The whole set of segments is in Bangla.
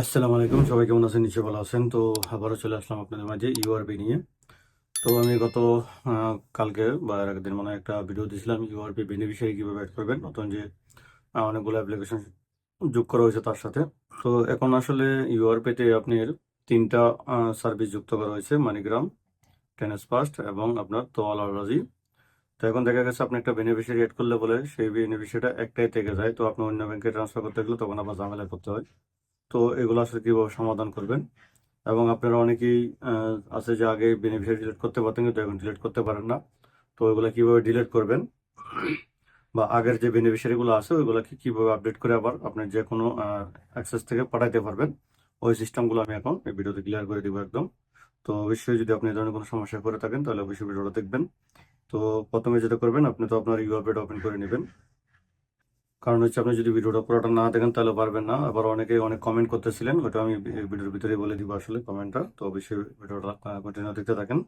আসসালামু আলাইকুম, সবাই কেমন আছেন? নিশ্চয়ই ভালো আছেন। তো আবারও চলে আসলাম আপনাদের মাঝে ইউআরপি নিয়ে। তো আমি গত কালকে বা আগের দিন মনে একটা ভিডিও দিয়েছিলাম, ইউআরপি বেনিফিশিয়ারি কীভাবে অ্যাড করবেন, নতুন যে অনেকগুলো অ্যাপ্লিকেশন যোগ করা হয়েছে তার সাথে। তো এখন আসলে ইউআরপিতে আপনার তিনটা সার্ভিস যুক্ত করা হয়েছে, মানিগ্রাম টেনেস ফাস্ট এবং আপনার তোয়াল আলরাজি তো এখন দেখা গেছে আপনি একটা বেনিফিশিয়ারি অ্যাড করলে বলে সেই বেনিফিশিয়ারিটা একটাই থেকে যায়। তো আপনি অন্য ব্যাংকে ট্রান্সফার করতে গেলে তখন আবার ঝামেলা করতে হয়। তো এগুলো আসলে কীভাবে সমাধান করবেন? এবং আপনারা অনেকেই আছে যে আগে বেনিফিশিয়ারি ডিলিট করতে পারতেন কিন্তু এখন ডিলিট করতে পারেন না। তো ওইগুলো কীভাবে ডিলিট করবেন? বা আগের যে বেনিফিশিয়ারিগুলো আছে, ওইগুলোকে কীভাবে আপডেট করে আবার আপনার যে কোনো অ্যাক্সেস থেকে পাঠাইতে পারবেন, ওই সিস্টেমগুলো আমি এখন এই ভিডিওতে ক্লিয়ার করে দিব একদম। তো অবশ্যই যদি আপনি ধরনের কোনো সমস্যা করে থাকেন, তাহলে অবশ্যই ভিডিওটা দেখবেন। তো প্রথমে যেটা করবেন, আপনি তো আপনার ইউআরপেটা ওপেন করে নেবেন। কারণ হচ্ছে আপনি যদি ভিডিওটা পুরোটা না দেখেন, তাহলে পারবেন না। আবার অনেকে অনেক কমেন্ট করতেছিলেন, ওটা আমি ভিডিওর ভিতরে বলে দিব আসলে কমেন্টটা তো অবশ্যই ভিডিওটা কন্টিনিউ দেখতে থাকেন।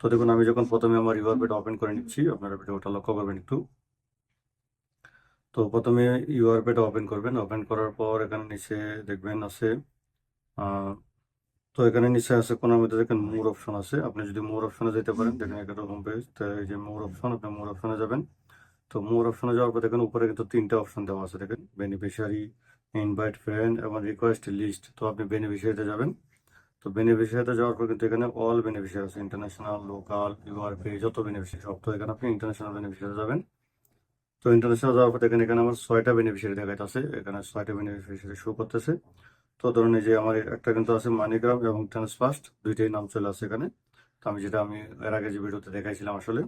তো দেখুন, আমি যখন প্রথমে আমার ইউআরপিটা ওপেন করে নিচ্ছি, আপনারা ভিডিওটা লক্ষ্য করবেন একটু। তো প্রথমে ইউআরপিটা ওপেন করবেন। ওপেন করার পর এখানে নিচে দেখবেন আছে তো এখানে নিচে আছে কোনার মধ্যে দেখেন মোর অপশন আছে। আপনি যদি মোর অপশনে যেতে পারেন, দেখেন এখানে হোম পেজ এই যে মোর অপশন আপনি মোর অপশনে যাবেন। তো মোর অপশনে যাওয়ার পর দেখেন উপরে কিন্তু তিনটা অপশন দেওয়া আছে। দেখেন বেনিফিশিয়ারি ইনভাইট ফ্রেন্ড এবং রিকোয়েস্ট লিস্ট তো আপনি বেনিফিশিয়ারিতে যাবেন। তো বেনিফিশিয়ারিতে যাওয়ার পর কিন্তু এখানে অল বেনিফিশিয়ারি আছে ইন্টারন্যাশনাল লোকাল ইউআরপি যত বেনিফিশিয়ারি সব তো এখানে আপনি ইন্টারন্যাশনাল বেনিফিশিয়ারি যাবেন। তো ইন্টারন্যাশনাল যাওয়ার পর দেখেন এখানে আমার ছয়টা বেনিফিশিয়ারি দেখাইতেছে এখানে ছয়টা বেনিফিশিয়ারি শো করতেছে। তো ধরুন এই যে আমার একটা কিন্তু আছে মানিগ্রাম এবং ট্রান্সফাস্ট দুইটাই নাম চলে আসে এখানে। তো আমি যেটা আমি এর আগে যে ভিডিওতে দেখাইছিলাম আসলে।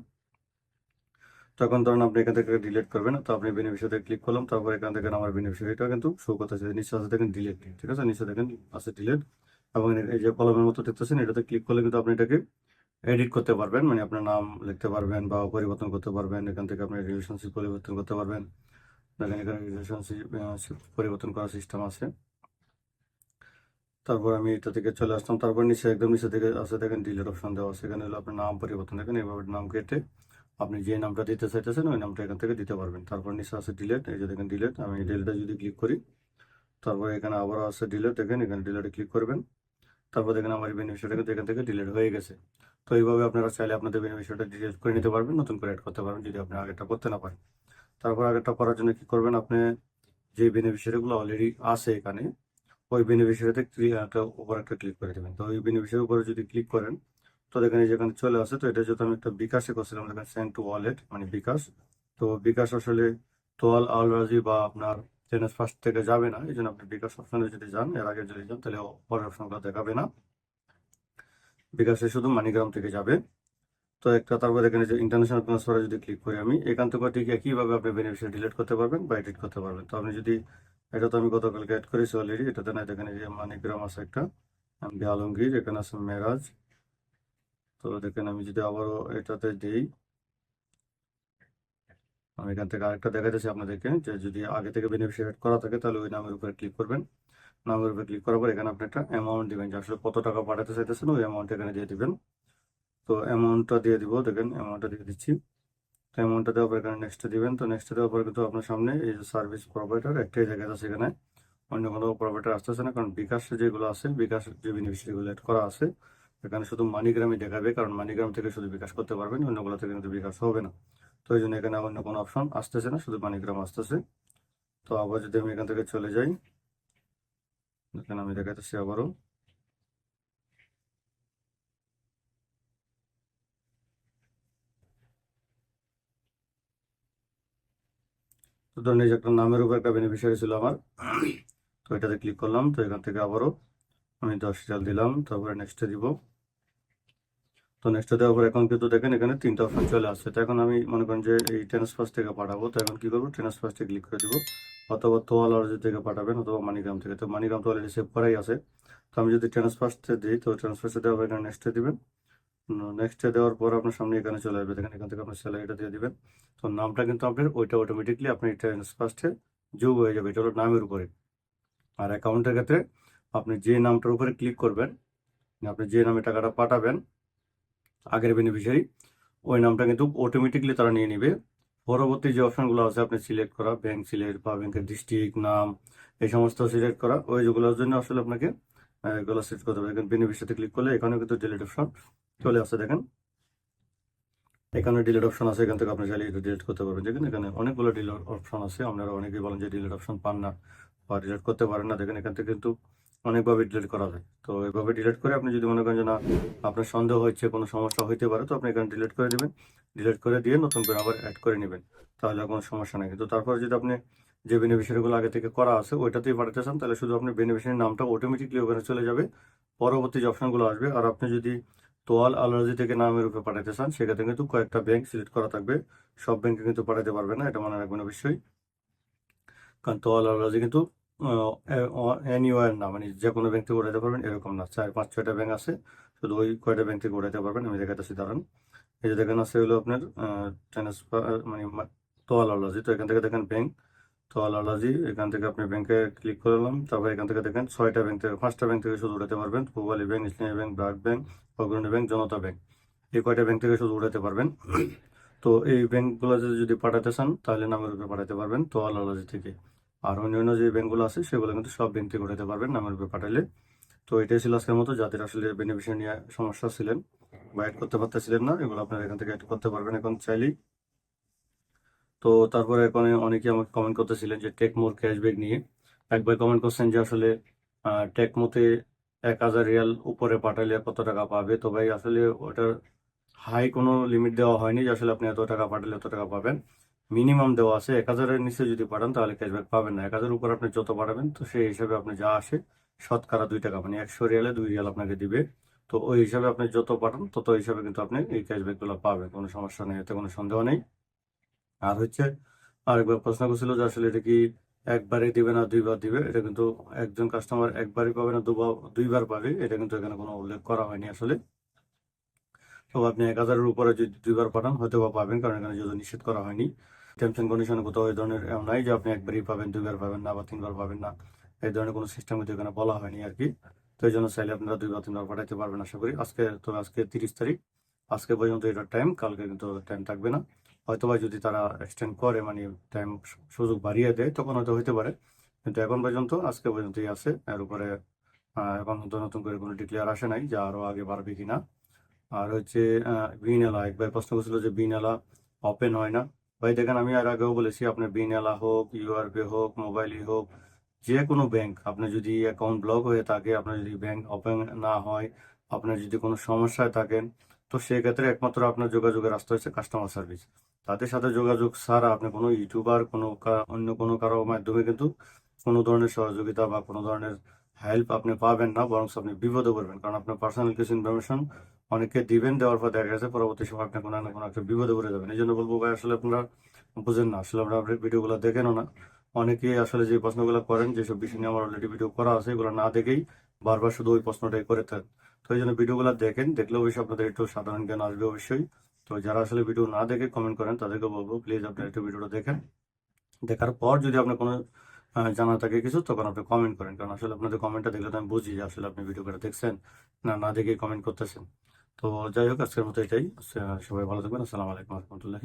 তখন ধরুন আপনি এখান থেকে ডিলিট করবেন, তো আপনি বেনিফিশিয়ারি ক্লিক করলাম, তারপর এখান থেকে আমার বেনিফিশিয়ারিটা কিন্তু শো করতেছে। নিচে আছে দেখেন ডিলিট ঠিক আছে? নিচে দেখেন আছে ডিলিট এবং এই যে কলমের মতো দেখতেছেন, এটাতে ক্লিক করলে কিন্তু আপনি এটাকে এডিট করতে পারবেন মানে আপনার নাম লিখতে পারবেন বা পরিবর্তন করতে পারবেন, এখান থেকে আপনি রিলেশনশিপ পরিবর্তন করতে পারবেন। দেখেন এখানে রিলেশনশিপ পরিবর্তন করার সিস্টেম আছে। তারপর আমি এটা থেকে চলে আসলাম, তারপর নিচে একদম নিচে থেকে আছে, দেখেন ডিলেট অপশন দেওয়া আছে। এখানে হলো আপনার নাম পরিবর্তন, দেখেন এইভাবে নাম কেটে আপনি যে নামটা দিতে চাইতেছেন, ওই নামটা এখান থেকে দিতে পারবেন। তারপর নিচে আছে ডিলেট এই যে দেখেন ডিলেট আমি ডিলেটে যদি ক্লিক করি, তারপর এখানে আবারও আছে ডিলেট দেখেন এখানে ডিলেটে ক্লিক করবেন। তারপর দেখেন আমার বেনিফিশিয়ারিটা কিন্তু এখান থেকে ডিলেট হয়ে গেছে। তো এইভাবে আপনারা চাইলে আপনাদের বেনিফিশিয়ারিটা ডিলিট করে নিতে পারবেন, নতুন করে অ্যাড করতে পারবেন, যদি আপনি আগেরটা করতে না পারেন। তারপর আগেরটা করার জন্য কি করবেন, আপনি যে বেনিফিশিয়ারিগুলো অলরেডি আছে এখানে, ওই বেনিফিশিয়ারিতে একটা উপর একটা ক্লিক করে দেবেন। তো ওই বেনিফিশিয়ারির উপরে যদি ক্লিক করেন তো দেখেন যেখানে চলে আসে, তো এটা যেহেতু আমি একটা বিকাশে করছিলাম, দেখেন সেন্ড টু ওয়ালেট মানে বিকাশ। তো বিকাশ আসলে তোয়াল আলরাজি বা আপনার টেনেস ফার্স্ট থেকে যাবে না, এই জন্য আপনি বিকাশ অপশনে যদি যান, এর আগে যদি যান, তাহলে পরের অপশনগুলো দেখাবে না। বিকাশে শুধু মানিগ্রাম থেকে যাবে। তো একটা তারপর এখানে যে ইন্টারন্যাশনাল ট্রান্সফারে যদি ক্লিক করি আমি, এখান থেকে ঠিক একইভাবে আপনি বেনিফিশিয়ারি ডিলিট করতে পারবেন বা এডিট করতে পারবেন। তো আপনি যদি, এটা তো আমি গতকালকে অ্যাড করেছি অলরেডি এটাতে না এই যে মানিগ্রাম আছে একটা আলমগীর, এখানে আছে মেরাজ। তো দেখেন আমি যদি আবারও এটাতে দিই, আমি এখান থেকে আরেকটা দেখাতেছি আপনাদেরকে, যে যদি আগে থেকে বেনিফিশিয়ারি করা থাকে তাহলে ওই নামের উপরে ক্লিক করবেন। নামের উপরে ক্লিক করার পর এখানে আপনি একটা অ্যামাউন্ট দিবেন, যে আসলে কত টাকা পাঠাতে চাইতেছেন, ওই অ্যামাউন্ট এখানে দিয়ে দিবেন। তো অ্যামাউন্টটা দিয়ে দিব, দেখেন অ্যামাউন্টটা দিয়ে দিচ্ছি। তো অ্যামাউন্টটা দেওয়ার পর এখানে নেক্সটে দিবেন। তো নেক্সটে দেওয়ার পর কিন্তু আপনার সামনে এই যে সার্ভিস প্রোভাইডার একটাই জায়গা আছে এখানে। অন্য কোনো প্রোভাইডার আসতেছে না, কারণ বিকাশ যেগুলো আছে বিকাশ যে বেনিফিশিয়ারিগুলো অ্যাড করা আছে এখানে শুধু মানিগ্রামই দেখাবে, কারণ মানিগ্রাম থেকে শুধু বিকাশ করতে পারবেন অন্যগুলো থেকে কিন্তু বিকাশ হবে না। তো এই জন্য এখানে অন্য কোনো অপশন আসতেছে না, শুধু মানিগ্রাম আসতেছে। তো আবার যদি আমি এখান থেকে চলে যাই দেখেন আমি দেখাতেছি আবারও। তো ধরুন এই যে একটা নামের উপর একটা বেনিফিশিয়ারি ছিল আমার, তো এটাতে ক্লিক করলাম, তো এখান থেকে আবারও আমি দশ রিয়াল দিলাম, তারপরে নেক্সটে দিব। তো নেক্সটে দেওয়ার পর এখন কিন্তু দেখেন এখানে তিনটা অপশন চলে আসছে। তো এখন আমি মনে করেন যে এই ট্রান্সফার থেকে পাঠাবো। তো এখন কি করব? ট্রান্সফার্সে ক্লিক করে দিব। অথবা তোয়াল আরজি থেকে পাঠাবেন অথবা মানিগ্রাম থেকে। তো মানিগ্রাম তো অলরেডি সেভ করাই আছে। তো আমি যদি ট্রান্সফার্সে দিই, তো ট্রান্সফার্সে দেওয়ার পর এখানে নেক্সটে দিবেন। নেক্সটে দেওয়ার পর আপনার সামনে এখানে চলে আসবে। দেখেন এখান থেকে আপনার স্যালারিটা দিয়ে দিবেন। তো নামটা কিন্তু আপনার ওইটা অটোমেটিকলি আপনি ট্রান্সফার্সে যোগ হয়ে যাবে। এটা হলো নামের উপরে। আর অ্যাকাউন্টের ক্ষেত্রে আপনি যে নামটার উপরে ক্লিক করবেন আপনি যে নামে টাকাটা পাঠাবেন, আগের বেনিফিশিয়ারি ওই নামটা কিন্তু অটোমেটিকলি তারা নিয়ে নেবে। পরবর্তী যে অপশনগুলো আছে, আপনি সিলেক্ট করা ব্যাংক সিলেক্ট বা ব্যাংকের ডিস্ট্রিক্ট নাম, এই সমস্ত সিলেক্ট করা, ওই যেগুলোর জন্য আসলে আপনাকে এগুলো সিলেক্ট করতে হবে। এখানে বেনিফিশিয়ারিতে ক্লিক করলে এখানে কিন্তু ডিলিট অপশন চলে আসছে দেখেন। এখানে ডিলিট অপশন আছে, এখান থেকে আপনি চাইলে এটা ডিলিট করতে পারবেন। দেখেন এখানে অনেকগুলো ডিলিট অপশন আছে, আপনারা অনেকেই বলেন যে ডিলিট অপশন পান না বা ডিলিট করতে পারেন না। দেখেন এখান থেকে কিন্তু অনেকভাবে ডিলিট করা যায়। তো এভাবে ডিলিট করে আপনি যদি মনে করেন যে না, আপনার সন্দেহ হচ্ছে কোনো সমস্যা হইতে পারে, তো আপনি এখানে ডিলিট করে দিবেন। ডিলিট করে দিয়ে নতুন করে আবার অ্যাড করে নেবেন, তাহলে কোনো সমস্যা নেই। কিন্তু তারপরে যদি আপনি যে বেনিফিশিয়ারিগুলো আগে থেকে করা আছে, ওইটাতেই পাঠাতে চান, তাহলে শুধু আপনি বেনিফিশিয়ারি নামটা অটোমেটিকলি ওখানে চলে যাবে। পরবর্তী যে অপশনগুলো আসবে, আর আপনি যদি তোয়াল আলার্জি থেকে নামের উপরে পাঠাতে চান, সেক্ষেত্রে কিন্তু কয়েকটা ব্যাংক সিলেক্ট করা থাকবে। সব ব্যাংকে কিন্তু পাঠাতে পারবে না, এটা মনে রাখবেন অবশ্যই। কারণ তোয়াল আলার্জি কিন্তু এনইউআর না মানে যে কোনো ব্যাংক থেকে উঠাতে পারবেন, এরকম না। চার, পাঁচ, ছয়টা ব্যাংক আছে, শুধু ওই কয়টা ব্যাংক থেকে উঠাতে পারবেন, আমি দেখাতেছি দাঁড়ান। এই যে দেখেন, আছে হলো আপনার ট্রান্সফার মানে তোয়াল আলার্জি তো এখান থেকে দেখেন ব্যাংক তোয়াল আলার্জি এখান থেকে আপনি ব্যাংকে ক্লিক করলাম তারপর এখান থেকে দেখেন ছয়টা ব্যাংক থেকে, পাঁচটা ব্যাংক থেকে শুধু উঠাতে পারবেন, Pubali bank Islami bank BRAC bank Agrani bank Janata bank এই কয়টা ব্যাংক থেকে শুধু উঠাতে পারবেন। তো এই ব্যাংকগুলো যদি পাঠাতে চান, তাহলে নামের উপরে পাঠাতে পারবেন তোয়াল আলার্জি থেকে। আর অন্যান্য যে ব্যাংকগুলো আছে সেগুলো কিন্তু সব ব্যাংক থেকে উঠাতে পারবেন নামের উপরে পাঠালে তো এটাই ছিল আজকের মতো। যাদের আসলে বেনিফিশিয়ারি নিয়ে সমস্যা ছিলেন বা অ্যাড করতে পারতেছিলেন না এগুলো আপনারা এখান থেকে অ্যাড করতে পারবেন এখন চাইলেই। তো তারপরে এখন অনেকে আমাকে কমেন্ট করতেছিলেন যে টেক টেকমোর ক্যাশব্যাক নিয়ে। একবার কমেন্ট করছেন যে আসলে আহ, টেকমোতে এক হাজার রিয়াল উপরে পাঠালে কত টাকা পাবে? তো ভাই আসলে ওটার হাই কোনো লিমিট দেওয়া হয়নি যে আসলে আপনি এত টাকা পাঠালে এত টাকা পাবেন। মিনিমাম দেওয়া আছে এক হাজারের নিচে যদি পাঠান, তাহলে ক্যাশব্যাক পাবেন না। এক হাজার উপর আপনি যত পাঠাবেন তো সেই হিসাবে আপনি যা আসে, শতকরা দুই টাকা মানে একশো রিয়ালে দুই রিয়াল আপনাকে দিবে। তো ওই হিসাবে আপনি যত পাঠান, তত হিসাবে কিন্তু আপনি এই ক্যাশব্যাকগুলো পাবেন। কোনো সমস্যা নেই, এতে কোনো সন্দেহ নেই। আর হচ্ছে, আরেকবার প্রশ্ন করছিল যে আসলে এটা কি একবারে দিবে না দুইবার দিবে? এটা কিন্তু একজন কাস্টমার একবারই পাবে না, দুবার, দুইবার পাবে, এটা কিন্তু এখানে কোনো উল্লেখ করা হয়নি আসলে। তো আপনি এক হাজারের উপরে যদি দুইবার পাঠান হয়তো বা পাবেন, কারণ এখানে যদি নিষেধ করা হয়নি। এন্ড কন্ডিশনে কোথাও এই ধরনের এমন নাই যে আপনি একবারই পাবেন, দুইবার পাবেন না বা তিনবার পাবেন না। এই ধরনের কোনো সিস্টেম কিন্তু এখানে বলা হয়নি আর কি। তো এই জন্য চাইলে আপনারা দুইবার, তিনবার পাঠাতে পারবেন, আশা করি। আজকে তো আজকে তিরিশ তারিখ। আজকে পর্যন্ত এটার টাইম কালকে কিন্তু টাইম থাকবে না। হয়তো বা যদি তারা এক্সটেন্ড করে মানে টাইম সুযোগ বাড়িয়ে দেয়, তখন হয়তো হতে পারে। কিন্তু এখন পর্যন্ত, আজকে পর্যন্তই আছে। এর উপরে এখন নতুন নতুন করে কোনো ডিক্লেয়ার আসে নাই যে আরও আগে বাড়বে কিনা। আর হচ্ছে বিনেলা একবার প্রশ্ন করছিল যে বিনেলা ওপেন হয় না। ভাই, দেখেন আমি আর আগেও বলেছি, আপনার বিনেলা হোক ইউআরপি হোক মোবাইলই হোক, যে কোনো ব্যাংক আপনার যদি অ্যাকাউন্ট ব্লক হয়ে থাকে, আপনার যদি ব্যাংক ওপেন না হয়, আপনার যদি কোনো সমস্যায় থাকেন, তো সেক্ষেত্রে একমাত্র আপনার যোগাযোগের রাস্তা হচ্ছে কাস্টমার সার্ভিস তাদের সাথে যোগাযোগ ছাড়া আপনি কোনো ইউটিউবার কোনো অন্য কোনো কারও মাধ্যমে কিন্তু কোনো ধরনের সহযোগিতা বা কোনো ধরনের হেল্প আপনি পাবেন না বরং আপনি বিপদে পড়বেন। কারণ আপনার পার্সোনাল কিছু ইনফরমেশন অনেককে দিবেন দেওয়ার পর দেখা গেছে পরবর্তী সময় আপনি কোনো না কোনো একটা বিপদে পড়ে যাবেন। এই জন্য বলব ভাই, আসলে আপনারা বুঝেন না। আসলে আপনার ভিডিওগুলো দেখেনও না। অনেকেই আসলে যে প্রশ্নগুলো করেন, যেসব বিষয় নিয়ে আমার অলরেডি ভিডিও করা আছে, এগুলো না দেখেই বারবার শুধু ওই প্রশ্নটাই করে থাকেন তো এই জন্য ভিডিওগুলো দেখেন, দেখলে অবশ্যই আপনাদের একটু সাধারণ জ্ঞান আসবে অবশ্যই। তো যারা আসলে ভিডিও না দেখে কমেন্ট করেন, তাদেরকে বলব প্লিজ আপনারা একটু ভিডিওটা দেখেন। দেখার পর যদি আপনার কোনো জানা থাকে কিছু, তখন আপনি কমেন্ট করেন। কারণ আসলে আপনাদের কমেন্টটা দেখলে তো আমি বুঝি যে আসলে আপনি ভিডিওটা দেখছেন না না দেখে কমেন্ট করতেছেন। তো যাই হোক আজকের মতো এটাই। সবাই ভালো থাকবেন। আসসালামু আলাইকুম রহমতুল্লাহ।